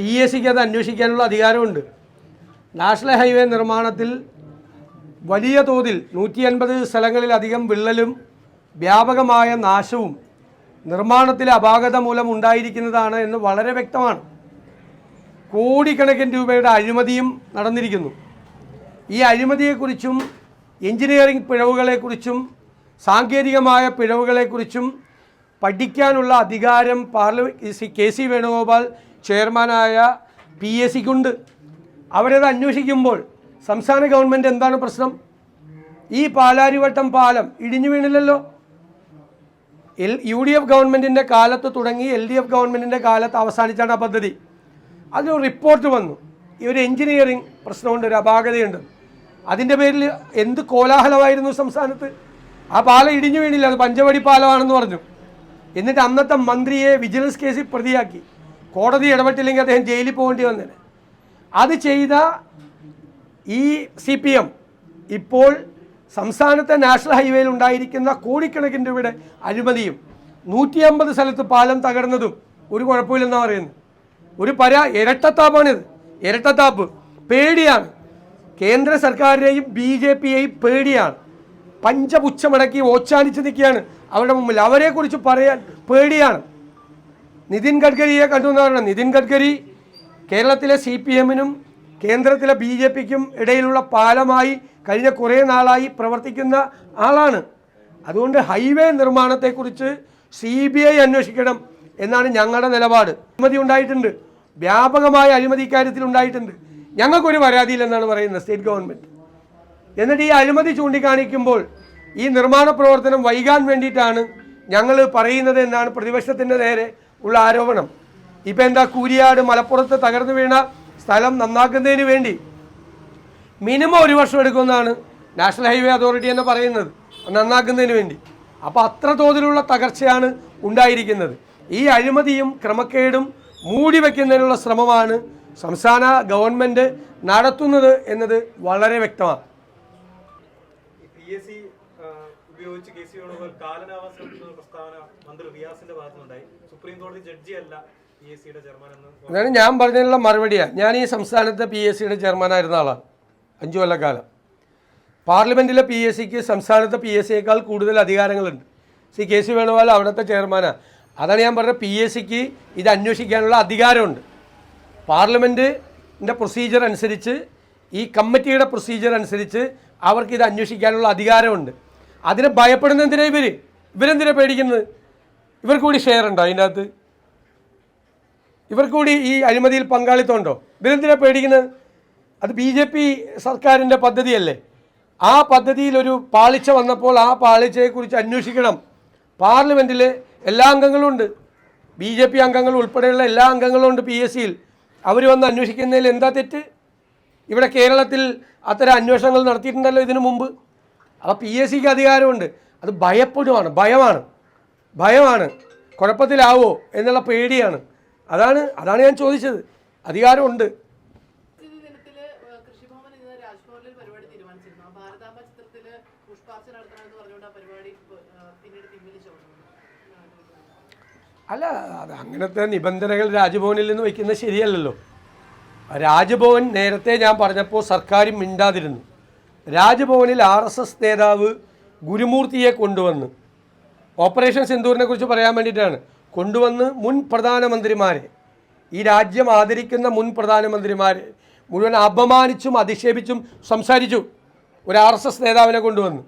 P S സിക്ക് അത് അന്വേഷിക്കാനുള്ള അധികാരമുണ്ട്. നാഷണൽ ഹൈവേ നിർമ്മാണത്തിൽ വലിയ തോതിൽ നൂറ്റി അൻപത് സ്ഥലങ്ങളിലധികം വിള്ളലും വ്യാപകമായ നാശവും നിർമ്മാണത്തിലെ അപാകത മൂലം ഉണ്ടായിരിക്കുന്നതാണ് എന്ന് വളരെ വ്യക്തമാണ്. കോടിക്കണക്കിന് രൂപയുടെ അഴിമതിയും നടന്നിരിക്കുന്നു. ഈ അഴിമതിയെക്കുറിച്ചും എഞ്ചിനീയറിംഗ് പിഴവുകളെക്കുറിച്ചും സാങ്കേതികമായ പിഴവുകളെക്കുറിച്ചും പഠിക്കാനുള്ള അധികാരം parliament C K C Venugopal ചെയർമാനായ പി എസ് സിക്കുണ്ട്. അവരത് അന്വേഷിക്കുമ്പോൾ സംസ്ഥാന ഗവൺമെന്റ് എന്താണ് പ്രശ്നം? ഈ പാലാരിവട്ടം പാലം ഇടിഞ്ഞു വീണില്ലല്ലോ. എൽ യു ഡി എഫ് ഗവൺമെന്റിന്റെ കാലത്ത് തുടങ്ങി എൽ ഡി എഫ് ഗവൺമെന്റിന്റെ കാലത്ത് അവസാനിച്ചാണ് ആ പദ്ധതി. അതിന് റിപ്പോർട്ട് വന്നു. ഈ ഒരു എഞ്ചിനീയറിംഗ് പ്രശ്നമുണ്ട് ഒരു അപാകതയുണ്ട്. അതിന്റെ പേരിൽ എന്ത് കോലാഹലമായിരുന്നു സംസ്ഥാനത്ത്? ആ പാലം ഇടിഞ്ഞു വീണില്ല അത് പഞ്ചവടി പാലമാണെന്ന് പറഞ്ഞു. എന്നിട്ട് അന്നത്തെ മന്ത്രിയെ വിജിലൻസ് കേസിൽ പ്രതിയാക്കി. കോടതി ഇടപെട്ടില്ലെങ്കിൽ അദ്ദേഹം ജയിലിൽ പോകേണ്ടി വന്നേനെ അത് ചെയ്ത ഈ സി പി എം ഇപ്പോൾ സംസ്ഥാനത്തെ നാഷണൽ ഹൈവേയിൽ ഉണ്ടായിരിക്കുന്ന കോടിക്കണക്കിന് രൂപയുടെ അഴിമതിയും നൂറ്റി അമ്പത് സ്ഥലത്ത് പാലം തകർന്നതും ഒരു കുഴപ്പമില്ലെന്നാണ് പറയുന്നത്. ഒരു പരാ ഇരട്ടത്താപ്പാണിത്. ഇരട്ടത്താപ്പ്. പേടിയാണ്. കേന്ദ്ര സർക്കാരിനെയും ബി ജെ പിയെയും പേടിയാണ്. പഞ്ചപുച്ഛമടക്കി ഓച്ചാനിച്ച് നിൽക്കുകയാണ്. അവരുടെ മുമ്പിൽ. അവരെക്കുറിച്ച് പറയാൻ പേടിയാണ്. നിതിൻ ഗഡ്കരിയെ കണ്ടു എന്ന് പറഞ്ഞാൽ നിതിൻ ഗഡ്കരി കേരളത്തിലെ സി പി എമ്മിനും കേന്ദ്രത്തിലെ ബി ജെ പിക്കും ഇടയിലുള്ള പാലമായി കഴിഞ്ഞ കുറേ നാളായി പ്രവർത്തിക്കുന്ന ആളാണ്. അതുകൊണ്ട് ഹൈവേ നിർമ്മാണത്തെക്കുറിച്ച് സി ബി ഐ അന്വേഷിക്കണം എന്നാണ് ഞങ്ങളുടെ നിലപാട്. അഴിമതി ഉണ്ടായിട്ടുണ്ട്. വ്യാപകമായ അഴിമതി ഇക്കാര്യത്തിൽ ഉണ്ടായിട്ടുണ്ട്. ഞങ്ങൾക്കൊരു പരാതിയില്ലെന്നാണ് പറയുന്നത് സ്റ്റേറ്റ് ഗവൺമെന്റ് എന്നിട്ട് ഈ അഴിമതി ചൂണ്ടിക്കാണിക്കുമ്പോൾ ഈ നിർമ്മാണ പ്രവർത്തനം വൈകാൻ വേണ്ടിയിട്ടാണ് ഞങ്ങൾ പറയുന്നത് എന്നാണ് പ്രതിപക്ഷത്തിന്റെ നേരെ ഉള്ള ആരോപണം. ഇപ്പം എന്താ കൂരിയാട് മലപ്പുറത്ത് തകർന്നു വീണ സ്ഥലം നന്നാക്കുന്നതിന് വേണ്ടി മിനിമം ഒരു വർഷം എടുക്കുമെന്നാണ് നാഷണൽ ഹൈവേ അതോറിറ്റി എന്ന് പറയുന്നത്. നന്നാക്കുന്നതിന് വേണ്ടി. അപ്പോൾ അത്ര തോതിലുള്ള തകർച്ചയാണ് ഉണ്ടായിരിക്കുന്നത്. ഈ അഴിമതിയും ക്രമക്കേടും മൂടി വയ്ക്കുന്നതിനുള്ള ശ്രമമാണ് സംസ്ഥാന ഗവൺമെന്റ് നടത്തുന്നത് എന്നത് വളരെ വ്യക്തമാണ്. ഉപയോഗിച്ച് കെ സി വേണുഗോപാൽ നടത്തുന്ന പ്രസ്താവന മന്ത്രി റിയാസിന്റെ ഭാഗത്തുനിന്നുണ്ടായി. സുപ്രീം കോടതി ജഡ്ജിയല്ല പി എസ് സിയുടെ ചെയർമാൻ എന്ന് എന്നാണ് ഞാൻ പറഞ്ഞതിനുള്ള മറുപടിയാണ് ഞാൻ ഈ സംസ്ഥാനത്തെ പി എസ് സിയുടെ ചെയർമാനായിരുന്ന ആളാണ് അഞ്ചു കൊല്ലക്കാലം പാർലമെന്റിലെ പി എസ് സിക്ക് സംസ്ഥാനത്തെ പി എസ് സിയേക്കാൾ കൂടുതൽ അധികാരങ്ങളുണ്ട്. സി കെ സി വേണുഗോപാൽ അവിടുത്തെ ചെയർമാനാണ് അതാണ് ഞാൻ പറഞ്ഞത് പി എസ് സിക്ക് ഇത് അന്വേഷിക്കാനുള്ള അധികാരമുണ്ട്. പാർലമെന്റിന്റെ പ്രൊസീജിയർ അനുസരിച്ച് ഈ കമ്മിറ്റിയുടെ പ്രൊസീജിയർ അനുസരിച്ച് അവർക്ക് ഇത് അന്വേഷിക്കാനുള്ള അധികാരമുണ്ട്. അതിനെ ഭയപ്പെടുന്ന എന്തിനാ ഇവർ? ഇവരെന്തിനാ പേടിക്കുന്നത്? ഇവർക്ക് കൂടി ഷെയർ ഉണ്ടോ അതിന്റെ അകത്ത് ഇവർക്ക് കൂടി ഈ അഴിമതിയിൽ പങ്കാളിത്തം ഉണ്ടോ? ഇവരെന്തിനാ പേടിക്കുന്നത്? അത് ബി ജെ പി സർക്കാരിന്റെ പദ്ധതിയല്ലേ? ആ പദ്ധതിയിൽ ഒരു പാളിച്ച വന്നപ്പോൾ ആ പാളിച്ചയെക്കുറിച്ച് അന്വേഷിക്കണം. പാർലമെന്റിൽ എല്ലാ അംഗങ്ങളും ഉണ്ട്. ബി ജെ പി അംഗങ്ങൾ ഉൾപ്പെടെയുള്ള എല്ലാ അംഗങ്ങളും ഉണ്ട് പി എസ് സിയിൽ അവർ വന്ന് അന്വേഷിക്കുന്നതിൽ എന്താ തെറ്റ്? ഇവിടെ കേരളത്തിൽ അത്തരം അന്വേഷണങ്ങൾ നടത്തിയിട്ടുണ്ടല്ലോ ഇതിനു മുമ്പ്. അപ്പോൾ പി എസ് സിക്ക് അധികാരമുണ്ട്. അത് ഭയപ്പെടുവാണ് ഭയമാണ് ഭയമാണ്. കുഴപ്പത്തിലാവോ എന്നുള്ള പേടിയാണ്. അതാണ് അതാണ് ഞാൻ ചോദിച്ചത്. അധികാരമുണ്ട്. അല്ല അത് അങ്ങനത്തെ നിബന്ധനകൾ രാജ്ഭവനിൽ നിന്ന് വയ്ക്കുന്നത് ശരിയല്ലല്ലോ. രാജ്ഭവൻ നേരത്തെ ഞാൻ പറഞ്ഞപ്പോൾ സർക്കാരും മിണ്ടാതിരുന്നു. രാജ്ഭവനിൽ ആർ എസ് എസ് നേതാവ് ഗുരുമൂർത്തിയെ കൊണ്ടുവന്ന് ഓപ്പറേഷൻ സിന്ദൂറിനെ കുറിച്ച് പറയാൻ വേണ്ടിയിട്ടാണ്. കൊണ്ടുവന്ന് മുൻ പ്രധാനമന്ത്രിമാരെ ഈ രാജ്യം ആദരിക്കുന്ന മുൻ പ്രധാനമന്ത്രിമാരെ മുഴുവൻ അപമാനിച്ചും അധിക്ഷേപിച്ചും സംസാരിച്ചു ഒരു ആർ എസ് എസ് നേതാവിനെ കൊണ്ടുവന്ന്.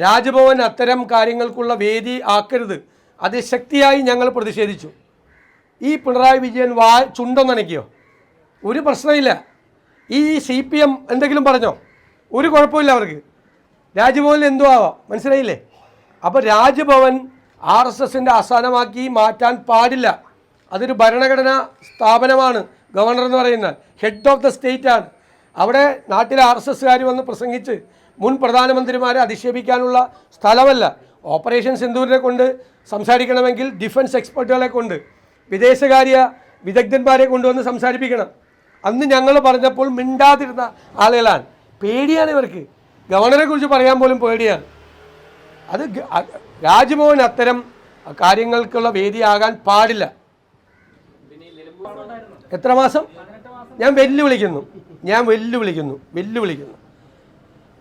രാജ്ഭവൻ അത്തരം കാര്യങ്ങൾക്കുള്ള വേദി ആക്കരുത്. അത് ശക്തിയായി ഞങ്ങൾ പ്രതിഷേധിച്ചു. ഈ പിണറായി വിജയൻ വാ ചുണ്ടൊന്നനയ്ക്കോ ഒരു പ്രശ്നമില്ല. ഈ സി പി എം എന്തെങ്കിലും പറഞ്ഞോ? ഒരു കുഴപ്പമില്ല അവർക്ക്. രാജ്ഭവനിൽ എന്തോ ആവാം. മനസ്സിലായില്ലേ? അപ്പോൾ രാജ്ഭവൻ ആർ എസ് എസിന്റെ ആസ്ഥാനമാക്കി മാറ്റാൻ പാടില്ല. അതൊരു ഭരണഘടനാ സ്ഥാപനമാണ്. ഗവർണർ എന്ന് പറയുന്നത് ഹെഡ് ഓഫ് ദ സ്റ്റേറ്റ് ആണ്. അവിടെ നാട്ടിലെ ആർ എസ് എസ്സുകാർ വന്ന് പ്രസംഗിച്ച് മുൻ പ്രധാനമന്ത്രിമാരെ അധിക്ഷേപിക്കാനുള്ള സ്ഥലമല്ല. ഓപ്പറേഷൻ സിന്ധൂരിനെ കൊണ്ട് സംസാരിക്കണമെങ്കിൽ ഡിഫൻസ് എക്സ്പെർട്ടുകളെ കൊണ്ട് വിദേശകാര്യ വിദഗ്ധന്മാരെ കൊണ്ടുവന്ന് സംസാരിപ്പിക്കണം. അന്ന് ഞങ്ങൾ പറഞ്ഞപ്പോൾ മിണ്ടാതിരുന്ന ആളുകളാണ്. പേടിയാണ് ഇവർക്ക്. ഗവർണറെ കുറിച്ച് പറയാൻ പോലും പേടിയാണ്. അത് രാജ്മോഹൻ അത്തരം കാര്യങ്ങൾക്കുള്ള വേദിയാകാൻ പാടില്ല. എത്ര മാസം? ഞാൻ വെല്ലുവിളിക്കുന്നു. ഞാൻ വെല്ലുവിളിക്കുന്നു. വെല്ലുവിളിക്കുന്നു.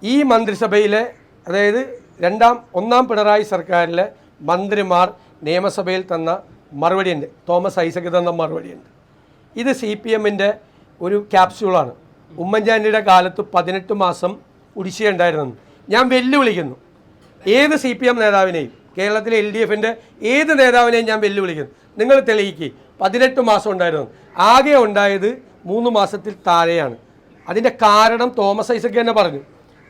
ഈ മന്ത്രിസഭയിലെ അതായത് രണ്ടാം ഒന്നാം പിണറായി സർക്കാരിലെ മന്ത്രിമാർ നിയമസഭയിൽ തന്ന മറുപടിയുണ്ട്. തോമസ് ഐസക് തന്ന മറുപടിയുണ്ട്. ഇത് സി പി എമ്മിന്റെ ഒരു ക്യാപ്സ്യൂളാണ്. ഉമ്മൻചാണ്ടിയുടെ കാലത്ത് പതിനെട്ട് മാസം കുടിശ്ശിയുണ്ടായിരുന്നു ഞാൻ വെല്ലുവിളിക്കുന്നു. ഏത് സി പി എം നേതാവിനെയും കേരളത്തിലെ എൽ ഡി എഫിന്റെ ഏത് നേതാവിനെയും ഞാൻ വെല്ലുവിളിക്കുന്നു. നിങ്ങൾ തെളിയിക്കുക പതിനെട്ട് മാസം ഉണ്ടായിരുന്നു. ആകെ ഉണ്ടായത് മൂന്ന് മാസത്തിൽ താഴെയാണ്. അതിന്റെ കാരണം തോമസ് ഐസക് തന്നെ പറഞ്ഞു.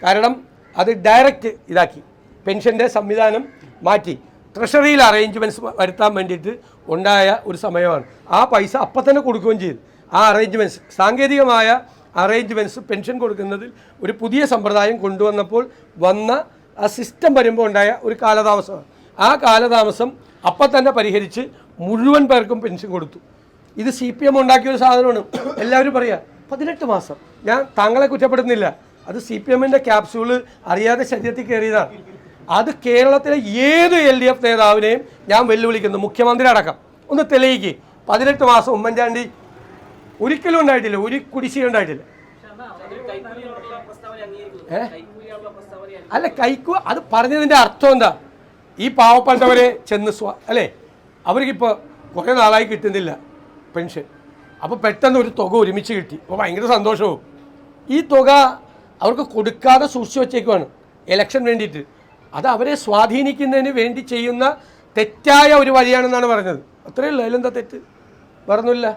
കാരണം അത് ഡയറക്റ്റ് ഇതാക്കി. പെൻഷന്റെ സംവിധാനം മാറ്റി. ട്രഷറിയിൽ അറേഞ്ച്മെന്റ്സ് വരുത്താൻ വേണ്ടിയിട്ട് ഉണ്ടായ ഒരു സമയമാണ്. ആ പൈസ അപ്പം തന്നെ കൊടുക്കുകയും ചെയ്തു. ആ അറേഞ്ച്മെന്റ്സ് സാങ്കേതികമായ അറേഞ്ച്മെന്റ്സ് പെൻഷൻ കൊടുക്കുന്നതിൽ ഒരു പുതിയ സമ്പ്രദായം കൊണ്ടുവന്നപ്പോൾ വന്ന ആ സിസ്റ്റം വരുമ്പോൾ ഉണ്ടായ ഒരു കാലതാമസമാണ് ആ കാലതാമസം അപ്പം തന്നെ പരിഹരിച്ച് മുഴുവൻ പേർക്കും പെൻഷൻ കൊടുത്തു. ഇത് സി പി എം ഉണ്ടാക്കിയ ഒരു സാധനമാണ്. എല്ലാവരും പറയുക പതിനെട്ട് മാസം. ഞാൻ താങ്കളെ കുറ്റപ്പെടുന്നില്ല അത് സി പി എമ്മിന്റെ ക്യാപ്സ്യൂൾ അറിയാതെ ശരീരത്തിൽ കയറിയതാണ്. അത് കേരളത്തിലെ ഏത് എൽ ഡി എഫ് നേതാവിനെയും ഞാൻ വെല്ലുവിളിക്കുന്നു. മുഖ്യമന്ത്രി അടക്കം. ഒന്ന് തെളിയിക്കേ. പതിനെട്ട് മാസം ഉമ്മൻചാണ്ടി ഒരിക്കലും ഉണ്ടായിട്ടില്ല ഒരു കുടിശ്ശിക ഉണ്ടായിട്ടില്ല? അല്ല കൈക്കു അത് പറഞ്ഞതിന്റെ അർത്ഥം എന്താ? ഈ പാവപ്പെട്ടവരെ ചെന്ന് സ്വാ അല്ലേ? അവർക്കിപ്പോൾ കുറേ നാളായി കിട്ടുന്നില്ല പെൻഷൻ. അപ്പോൾ പെട്ടെന്ന് ഒരു തുക ഒരുമിച്ച് കിട്ടി. അപ്പോൾ ഭയങ്കര സന്തോഷവും. ഈ തുക അവർക്ക് കൊടുക്കാതെ സൂക്ഷിച്ചു വച്ചേക്കുവാണ്. ഇലക്ഷൻ വേണ്ടിയിട്ട്. അത് അവരെ സ്വാധീനിക്കുന്നതിന് വേണ്ടി ചെയ്യുന്ന തെറ്റായ ഒരു വഴിയാണെന്നാണ് പറഞ്ഞത്. അത്രയേ ഉള്ളൂ. അതിലെന്താ തെറ്റ്? പറഞ്ഞില്ല